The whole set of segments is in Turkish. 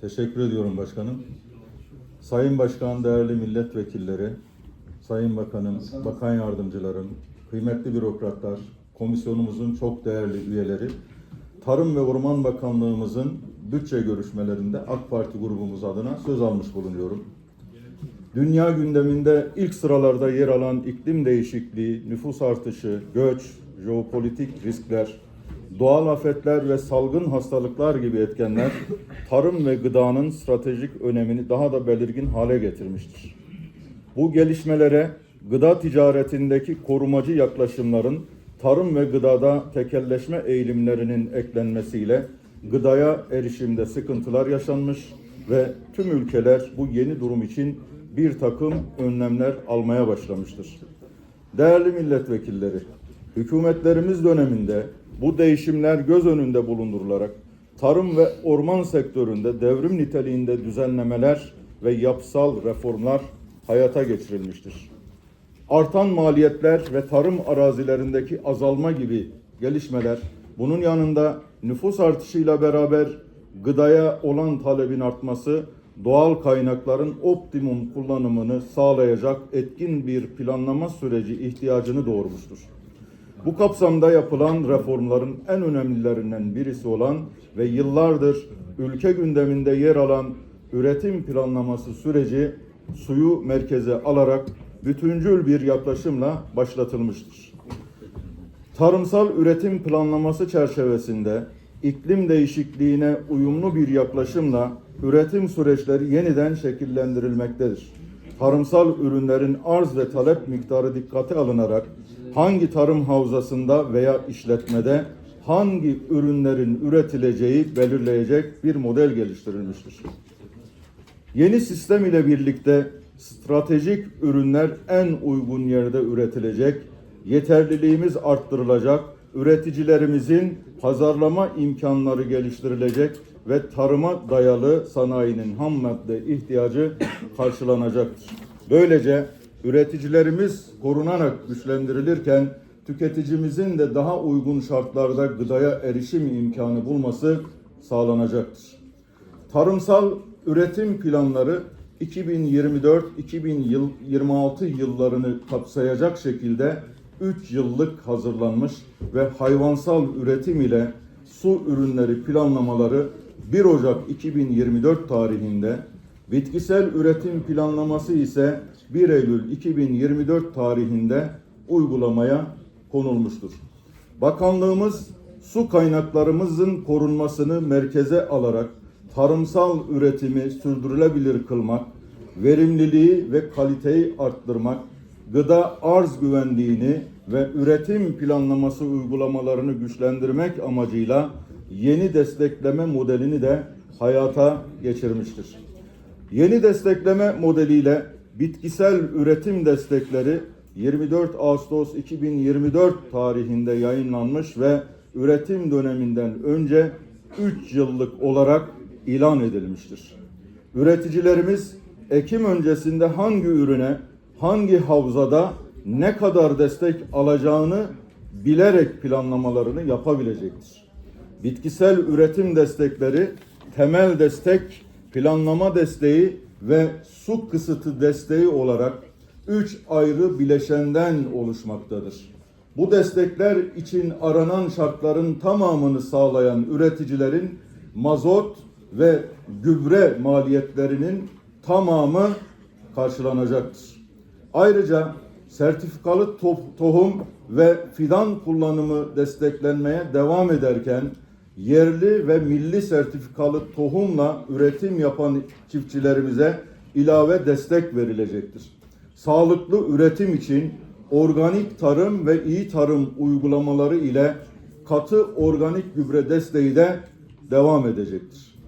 Teşekkür ediyorum başkanım. Sayın Başkan, değerli milletvekilleri, Sayın Bakanım, Bakan Yardımcılarım, kıymetli bürokratlar, komisyonumuzun çok değerli üyeleri, Tarım ve Orman Bakanlığımızın bütçe görüşmelerinde AK Parti grubumuz adına söz almış bulunuyorum. Dünya gündeminde ilk sıralarda yer alan iklim değişikliği, nüfus artışı, göç, jeopolitik riskler, doğal afetler ve salgın hastalıklar gibi etkenler tarım ve gıdanın stratejik önemini daha da belirgin hale getirmiştir. Bu gelişmelere gıda ticaretindeki korumacı yaklaşımların tarım ve gıdada tekelleşme eğilimlerinin eklenmesiyle gıdaya erişimde sıkıntılar yaşanmış ve tüm ülkeler bu yeni durum için bir takım önlemler almaya başlamıştır. Değerli milletvekilleri, hükümetlerimiz döneminde bu değişimler göz önünde bulundurularak tarım ve orman sektöründe devrim niteliğinde düzenlemeler ve yapısal reformlar hayata geçirilmiştir. Artan maliyetler ve tarım arazilerindeki azalma gibi gelişmeler bunun yanında nüfus artışıyla beraber gıdaya olan talebin artması doğal kaynakların optimum kullanımını sağlayacak etkin bir planlama süreci ihtiyacını doğurmuştur. Bu kapsamda yapılan reformların en önemlilerinden birisi olan ve yıllardır ülke gündeminde yer alan üretim planlaması süreci suyu merkeze alarak bütüncül bir yaklaşımla başlatılmıştır. Tarımsal üretim planlaması çerçevesinde iklim değişikliğine uyumlu bir yaklaşımla üretim süreçleri yeniden şekillendirilmektedir. Tarımsal ürünlerin arz ve talep miktarı dikkate alınarak hangi tarım havzasında veya işletmede hangi ürünlerin üretileceği belirleyecek bir model geliştirilmiştir. Yeni sistem ile birlikte stratejik ürünler en uygun yerde üretilecek, yeterliliğimiz arttırılacak, üreticilerimizin pazarlama imkanları geliştirilecek ve tarıma dayalı sanayinin ham madde ihtiyacı karşılanacaktır. Böylece üreticilerimiz korunarak güçlendirilirken tüketicimizin de daha uygun şartlarda gıdaya erişim imkanı bulması sağlanacaktır. Tarımsal üretim planları 2024-2026 yıllarını kapsayacak şekilde 3 yıllık hazırlanmış ve hayvansal üretim ile su ürünleri planlamaları 1 Ocak 2024 tarihinde, bitkisel üretim planlaması ise 1 Eylül 2024 tarihinde uygulamaya konulmuştur. Bakanlığımız su kaynaklarımızın korunmasını merkeze alarak tarımsal üretimi sürdürülebilir kılmak, verimliliği ve kaliteyi arttırmak, gıda arz güvenliğini ve üretim planlaması uygulamalarını güçlendirmek amacıyla yeni destekleme modelini de hayata geçirmiştir. Yeni destekleme modeliyle bitkisel üretim destekleri 24 Ağustos 2024 tarihinde yayınlanmış ve üretim döneminden önce 3 yıllık olarak ilan edilmiştir. Üreticilerimiz ekim öncesinde hangi ürüne, hangi havzada ne kadar destek alacağını bilerek planlamalarını yapabilecektir. Bitkisel üretim destekleri, temel destek, planlama desteği ve su kısıtı desteği olarak üç ayrı bileşenden oluşmaktadır. Bu destekler için aranan şartların tamamını sağlayan üreticilerin mazot ve gübre maliyetlerinin tamamı karşılanacaktır. Ayrıca sertifikalı to- tohum ve fidan kullanımı desteklenmeye devam ederken yerli ve milli sertifikalı tohumla üretim yapan çiftçilerimize ilave destek verilecektir. Sağlıklı üretim için organik tarım ve iyi tarım uygulamaları ile katı organik gübre desteği de devam edecektir.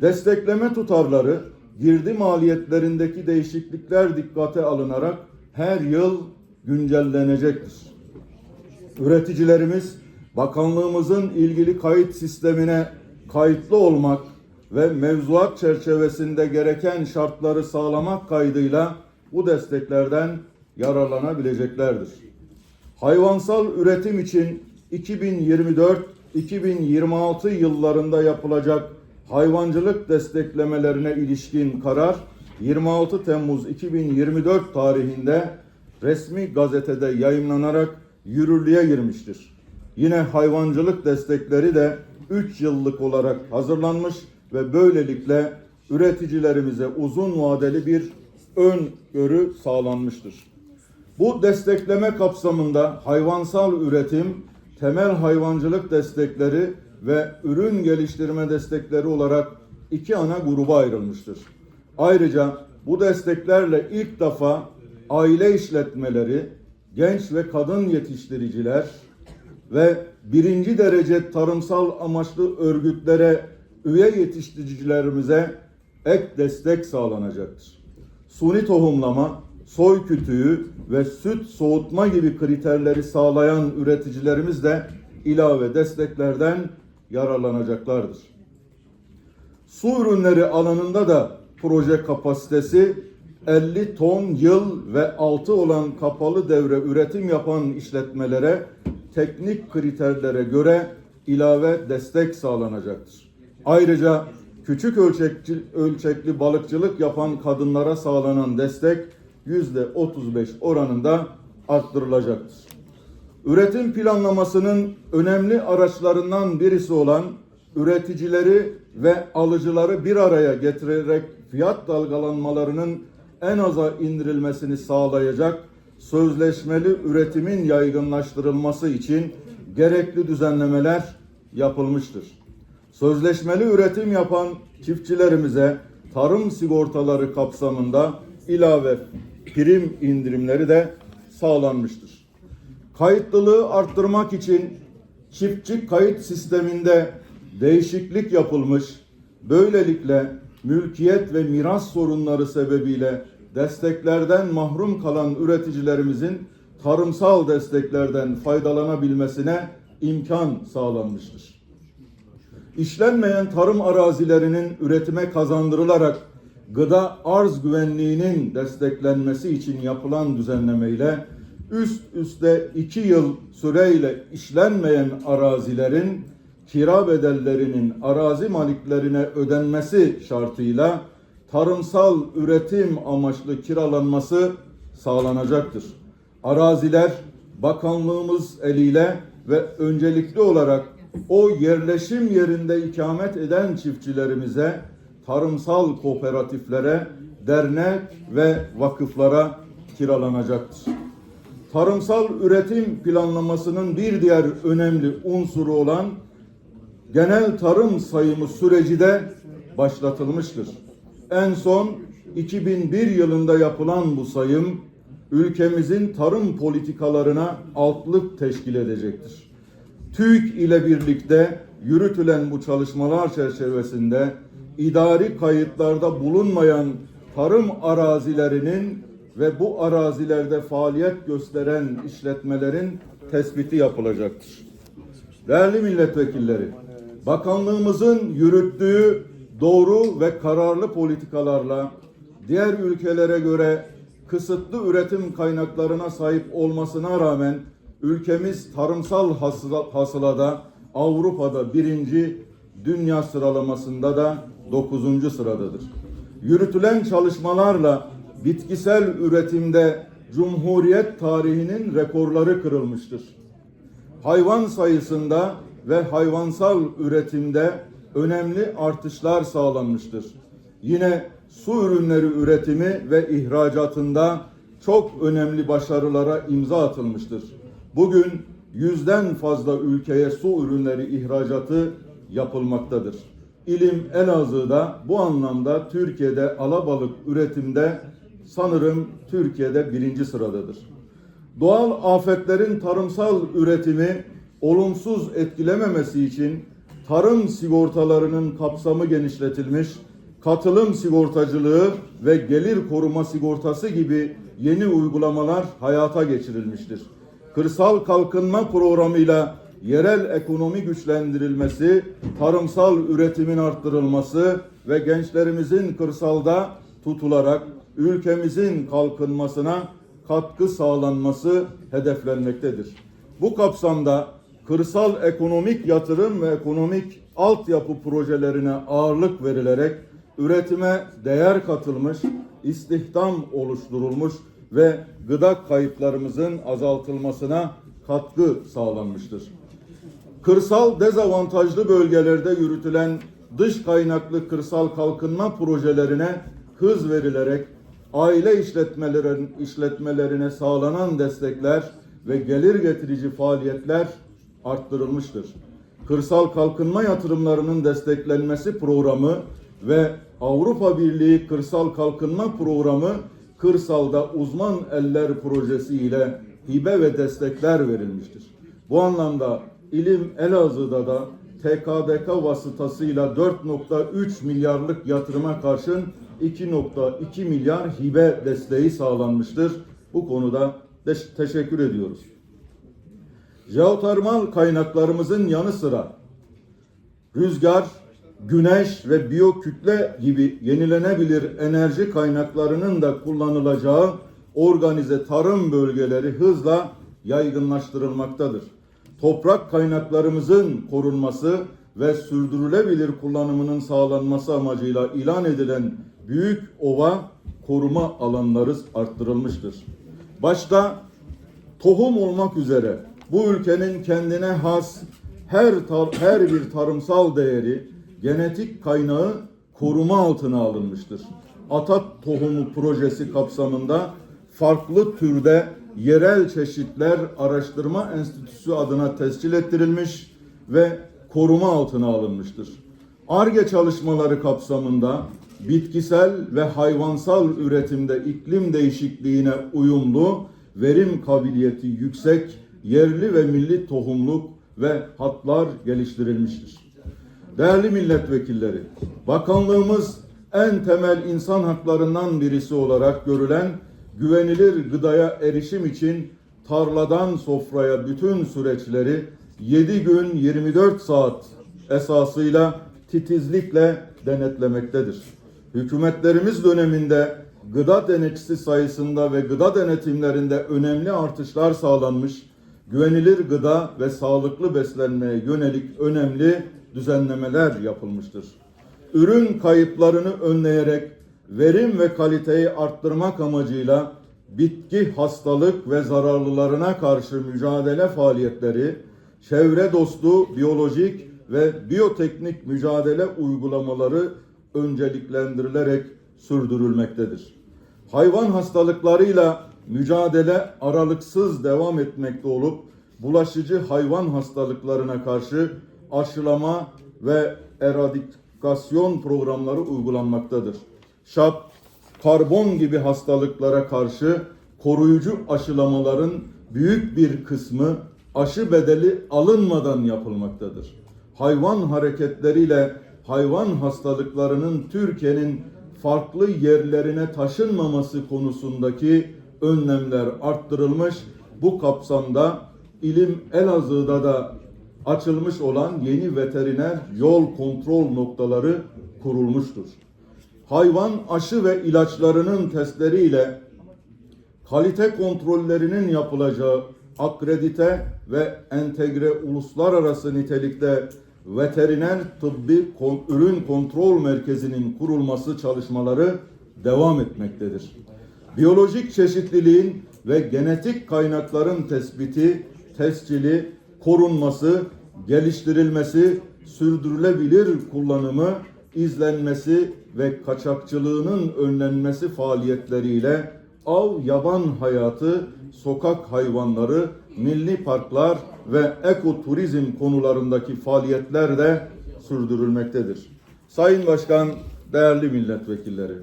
Destekleme tutarları girdi maliyetlerindeki değişiklikler dikkate alınarak her yıl güncellenecektir. Üreticilerimiz bakanlığımızın ilgili kayıt sistemine kayıtlı olmak ve mevzuat çerçevesinde gereken şartları sağlamak kaydıyla bu desteklerden yararlanabileceklerdir. Hayvansal üretim için 2024-2026 yıllarında yapılacak hayvancılık desteklemelerine ilişkin karar 26 Temmuz 2024 tarihinde resmi gazetede yayımlanarak yürürlüğe girmiştir. Yine hayvancılık destekleri de 3 yıllık olarak hazırlanmış ve böylelikle üreticilerimize uzun vadeli bir öngörü sağlanmıştır. Bu destekleme kapsamında hayvansal üretim, temel hayvancılık destekleri ve ürün geliştirme destekleri olarak iki ana gruba ayrılmıştır. Ayrıca bu desteklerle ilk defa aile işletmeleri, genç ve kadın yetiştiriciler ve birinci derece tarımsal amaçlı örgütlere üye yetiştiricilerimize ek destek sağlanacaktır suni tohumlama, soy kütüğü ve süt soğutma gibi kriterleri sağlayan üreticilerimiz de ilave desteklerden yararlanacaklardır. Su ürünleri alanında da proje kapasitesi 50 ton yıl ve altı olan kapalı devre üretim yapan işletmelere teknik kriterlere göre ilave destek sağlanacaktır. Ayrıca küçük ölçekli, ölçekli balıkçılık yapan kadınlara sağlanan destek yüzde 35 oranında arttırılacaktır. Üretim planlamasının önemli araçlarından birisi olan üreticileri ve alıcıları bir araya getirerek fiyat dalgalanmalarının en aza indirilmesini sağlayacak sözleşmeli üretimin yaygınlaştırılması için gerekli düzenlemeler yapılmıştır. Sözleşmeli üretim yapan çiftçilerimize tarım sigortaları kapsamında ilave prim indirimleri de sağlanmıştır. Kayıtlılığı arttırmak için çiftçi kayıt sisteminde değişiklik yapılmış. Böylelikle mülkiyet ve miras sorunları sebebiyle desteklerden mahrum kalan üreticilerimizin tarımsal desteklerden faydalanabilmesine imkan sağlanmıştır. İşlenmeyen tarım arazilerinin üretime kazandırılarak gıda arz güvenliğinin desteklenmesi için yapılan düzenlemeyle üst üste iki yıl süreyle işlenmeyen arazilerin kira bedellerinin arazi maliklerine ödenmesi şartıyla tarımsal üretim amaçlı kiralanması sağlanacaktır. Araziler bakanlığımız eliyle ve öncelikli olarak o yerleşim yerinde ikamet eden çiftçilerimize, tarımsal kooperatiflere, dernek ve vakıflara kiralanacaktır. Tarımsal üretim planlamasının bir diğer önemli unsuru olan genel tarım sayımı süreci de başlatılmıştır. En son 2001 yılında yapılan bu sayım ülkemizin tarım politikalarına altlık teşkil edecektir. TÜİK ile birlikte yürütülen bu çalışmalar çerçevesinde idari kayıtlarda bulunmayan tarım arazilerinin ve bu arazilerde faaliyet gösteren işletmelerin tespiti yapılacaktır. Değerli milletvekilleri, bakanlığımızın yürüttüğü doğru ve kararlı politikalarla diğer ülkelere göre kısıtlı üretim kaynaklarına sahip olmasına rağmen ülkemiz tarımsal hasıla- hasılada Avrupa'da birinci, dünya sıralamasında da dokuzuncu sıradadır. Yürütülen çalışmalarla bitkisel üretimde Cumhuriyet tarihinin rekorları kırılmıştır hayvan sayısında ve hayvansal üretimde önemli artışlar sağlanmıştır. Yine su ürünleri üretimi ve ihracatında çok önemli başarılara imza atılmıştır. Bugün yüzden fazla ülkeye su ürünleri ihracatı yapılmaktadır. İlim Elazığ'da bu anlamda Türkiye'de alabalık üretimde sanırım Türkiye'de birinci sıradadır doğal afetlerin tarımsal üretimi olumsuz etkilememesi için tarım sigortalarının kapsamı genişletilmiş, katılım sigortacılığı ve gelir koruma sigortası gibi yeni uygulamalar hayata geçirilmiştir. Kırsal kalkınma programıyla yerel ekonomi güçlendirilmesi, tarımsal üretimin arttırılması ve gençlerimizin kırsalda tutularak ülkemizin kalkınmasına katkı sağlanması hedeflenmektedir. Bu kapsamda kırsal ekonomik yatırım ve ekonomik altyapı projelerine ağırlık verilerek üretime değer katılmış, istihdam oluşturulmuş ve gıda kayıplarımızın azaltılmasına katkı sağlanmıştır. Kırsal dezavantajlı bölgelerde yürütülen dış kaynaklı kırsal kalkınma projelerine hız verilerek aile işletmelerin işletmelerine sağlanan destekler ve gelir getirici faaliyetler arttırılmıştır. Kırsal kalkınma yatırımlarının desteklenmesi programı ve Avrupa Birliği Kırsal Kalkınma Programı Kırsalda Uzman Eller Projesi ile hibe ve destekler verilmiştir. Bu anlamda İlim Elazığ'da da TKDK vasıtasıyla 4.3 milyarlık yatırıma karşın 2.2 milyar hibe desteği sağlanmıştır. Bu konuda teşekkür ediyoruz. Jeotermal kaynaklarımızın yanı sıra rüzgar, güneş ve biyokütle gibi yenilenebilir enerji kaynaklarının da kullanılacağı organize tarım bölgeleri hızla yaygınlaştırılmaktadır. Toprak kaynaklarımızın korunması ve sürdürülebilir kullanımının sağlanması amacıyla ilan edilen büyük ova koruma alanları arttırılmıştır. Başta tohum olmak üzere bu ülkenin kendine has her her bir tarımsal değeri genetik kaynağı koruma altına alınmıştır. Ata tohumu projesi kapsamında farklı türde yerel çeşitler araştırma enstitüsü adına tescil ettirilmiş ve koruma altına alınmıştır. ARGE çalışmaları kapsamında bitkisel ve hayvansal üretimde iklim değişikliğine uyumlu, verim kabiliyeti yüksek, yerli ve milli tohumluk ve hatlar geliştirilmiştir. Değerli milletvekilleri, bakanlığımız en temel insan haklarından birisi olarak görülen güvenilir gıdaya erişim için tarladan sofraya bütün süreçleri 7 gün 24 saat esasıyla titizlikle denetlemektedir. Hükümetlerimiz döneminde gıda denetçisi sayısında ve gıda denetimlerinde önemli artışlar sağlanmış, güvenilir gıda ve sağlıklı beslenmeye yönelik önemli düzenlemeler yapılmıştır. Ürün kayıplarını önleyerek verim ve kaliteyi arttırmak amacıyla bitki hastalık ve zararlılarına karşı mücadele faaliyetleri, çevre dostu biyolojik ve biyoteknik mücadele uygulamaları önceliklendirilerek sürdürülmektedir. Hayvan hastalıklarıyla mücadele aralıksız devam etmekte olup bulaşıcı hayvan hastalıklarına karşı aşılama ve eradikasyon programları uygulanmaktadır. ŞAP, karbon gibi hastalıklara karşı koruyucu aşılamaların büyük bir kısmı aşı bedeli alınmadan yapılmaktadır. Hayvan hareketleriyle hayvan hastalıklarının Türkiye'nin farklı yerlerine taşınmaması konusundaki önlemler arttırılmış. Bu kapsamda ilim Elazığ'da da açılmış olan yeni veteriner yol kontrol noktaları kurulmuştur. Hayvan aşı ve ilaçlarının testleriyle kalite kontrollerinin yapılacağı akredite ve entegre uluslararası nitelikte veteriner tıbbi ürün kontrol merkezinin kurulması çalışmaları devam etmektedir. Biyolojik çeşitliliğin ve genetik kaynakların tespiti, tescili, korunması, geliştirilmesi, sürdürülebilir kullanımı, izlenmesi ve kaçakçılığının önlenmesi faaliyetleriyle av yaban hayatı, sokak hayvanları, milli parklar ve ekoturizm konularındaki faaliyetler de sürdürülmektedir. Sayın Başkan, değerli milletvekilleri,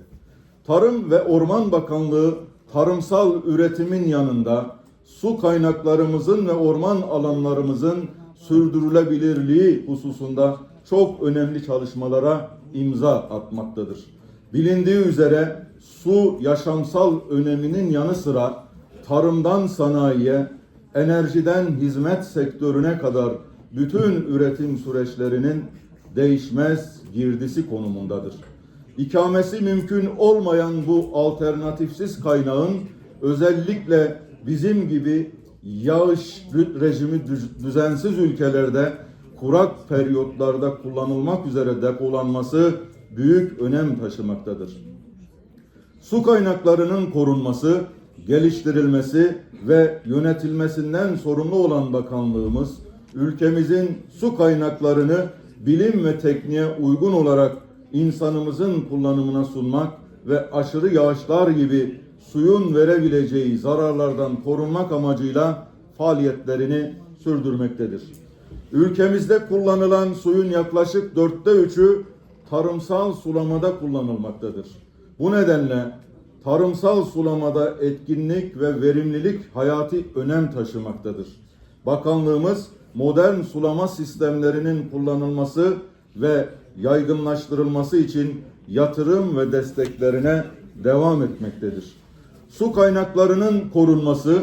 Tarım ve Orman Bakanlığı tarımsal üretimin yanında su kaynaklarımızın ve orman alanlarımızın sürdürülebilirliği hususunda çok önemli çalışmalara imza atmaktadır. Bilindiği üzere su yaşamsal öneminin yanı sıra tarımdan sanayiye, enerjiden hizmet sektörüne kadar bütün üretim süreçlerinin değişmez girdisi konumundadır. İkamesi mümkün olmayan bu alternatifsiz kaynağın özellikle bizim gibi yağış rejimi düz- düzensiz ülkelerde kurak periyotlarda kullanılmak üzere depolanması büyük önem taşımaktadır. Su kaynaklarının korunması, geliştirilmesi ve yönetilmesinden sorumlu olan bakanlığımız, ülkemizin su kaynaklarını bilim ve tekniğe uygun olarak insanımızın kullanımına sunmak ve aşırı yağışlar gibi suyun verebileceği zararlardan korunmak amacıyla faaliyetlerini sürdürmektedir. Ülkemizde kullanılan suyun yaklaşık dörtte üçü tarımsal sulamada kullanılmaktadır. Bu nedenle tarımsal sulamada etkinlik ve verimlilik hayati önem taşımaktadır. Bakanlığımız modern sulama sistemlerinin kullanılması ve yaygınlaştırılması için yatırım ve desteklerine devam etmektedir. Su kaynaklarının korunması,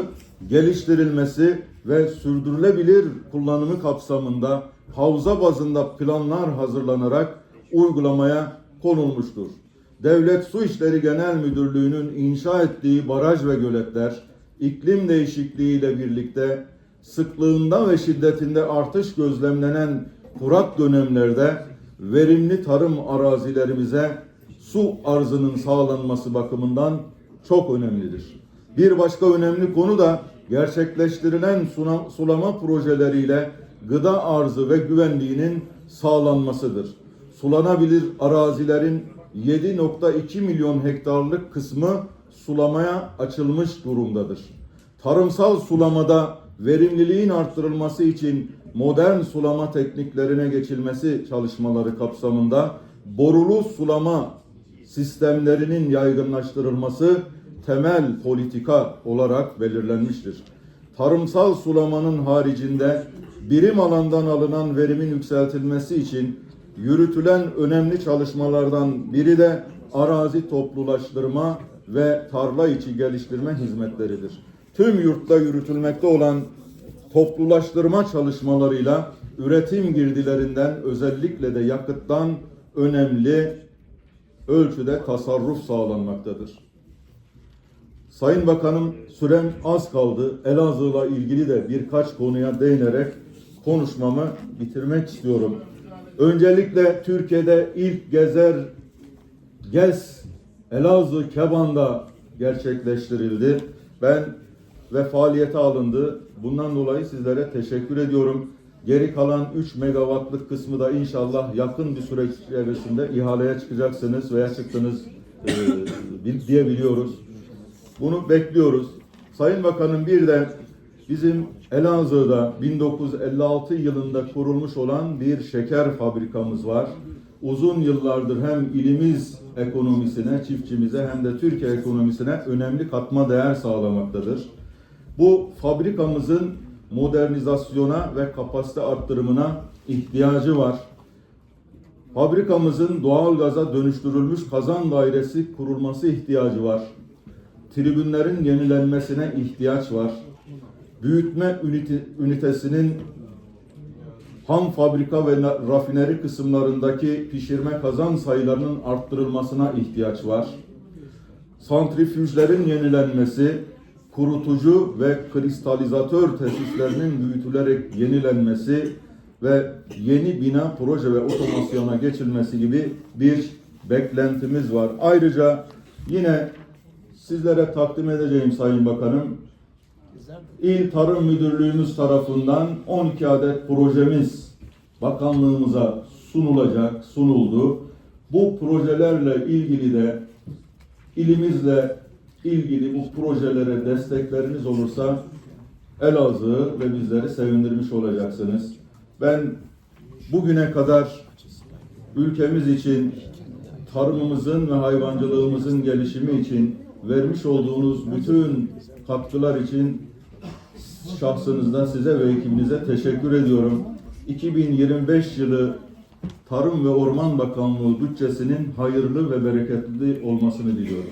geliştirilmesi ve sürdürülebilir kullanımı kapsamında havza bazında planlar hazırlanarak uygulamaya konulmuştur. Devlet Su İşleri Genel Müdürlüğü'nün inşa ettiği baraj ve göletler iklim değişikliği ile birlikte sıklığında ve şiddetinde artış gözlemlenen kurak dönemlerde verimli tarım arazilerimize su arzının sağlanması bakımından çok önemlidir. Bir başka önemli konu da gerçekleştirilen sulama projeleriyle gıda arzı ve güvenliğinin sağlanmasıdır. Sulanabilir arazilerin 7.2 milyon hektarlık kısmı sulamaya açılmış durumdadır. Tarımsal sulamada verimliliğin arttırılması için modern sulama tekniklerine geçilmesi çalışmaları kapsamında borulu sulama sistemlerinin yaygınlaştırılması temel politika olarak belirlenmiştir. Tarımsal sulamanın haricinde birim alandan alınan verimin yükseltilmesi için yürütülen önemli çalışmalardan biri de arazi toplulaştırma ve tarla içi geliştirme hizmetleridir. Tüm yurtta yürütülmekte olan toplulaştırma çalışmalarıyla üretim girdilerinden özellikle de yakıttan önemli ölçüde tasarruf sağlanmaktadır. Sayın Bakanım sürem az kaldı. Elazığ'la ilgili de birkaç konuya değinerek konuşmamı bitirmek istiyorum. Öncelikle Türkiye'de ilk gezer gez Elazığ Keban'da gerçekleştirildi. Ben ve faaliyete alındı. Bundan dolayı sizlere teşekkür ediyorum. Geri kalan 3 megawattlık kısmı da inşallah yakın bir süreç içerisinde ihaleye çıkacaksınız veya çıktınız e, diye. Bunu bekliyoruz. Sayın Bakanım bir de bizim Elazığ'da 1956 yılında kurulmuş olan bir şeker fabrikamız var. Uzun yıllardır hem ilimiz ekonomisine, çiftçimize hem de Türkiye ekonomisine önemli katma değer sağlamaktadır. Bu fabrikamızın modernizasyona ve kapasite arttırımına ihtiyacı var. Fabrikamızın doğal gaza dönüştürülmüş kazan dairesi kurulması ihtiyacı var. Tribünlerin yenilenmesine ihtiyaç var. Büyütme ünite- ünitesinin ham fabrika ve rafineri kısımlarındaki pişirme kazan sayılarının arttırılmasına ihtiyaç var. Santrifüjlerin yenilenmesi, kurutucu ve kristalizatör tesislerinin büyütülerek yenilenmesi ve yeni bina proje ve otomasyona geçilmesi gibi bir beklentimiz var. Ayrıca yine sizlere takdim edeceğim Sayın Bakanım, İl Tarım Müdürlüğümüz tarafından 12 adet projemiz bakanlığımıza sunulacak, sunuldu. Bu projelerle ilgili de ilimizle ilgili bu projelere destekleriniz olursa Elazığ ve bizleri sevindirmiş olacaksınız. Ben bugüne kadar ülkemiz için tarımımızın ve hayvancılığımızın gelişimi için vermiş olduğunuz bütün katkılar için şahsınızdan size ve ekibinize teşekkür ediyorum. 2025 yılı Tarım ve Orman Bakanlığı bütçesinin hayırlı ve bereketli olmasını diliyorum.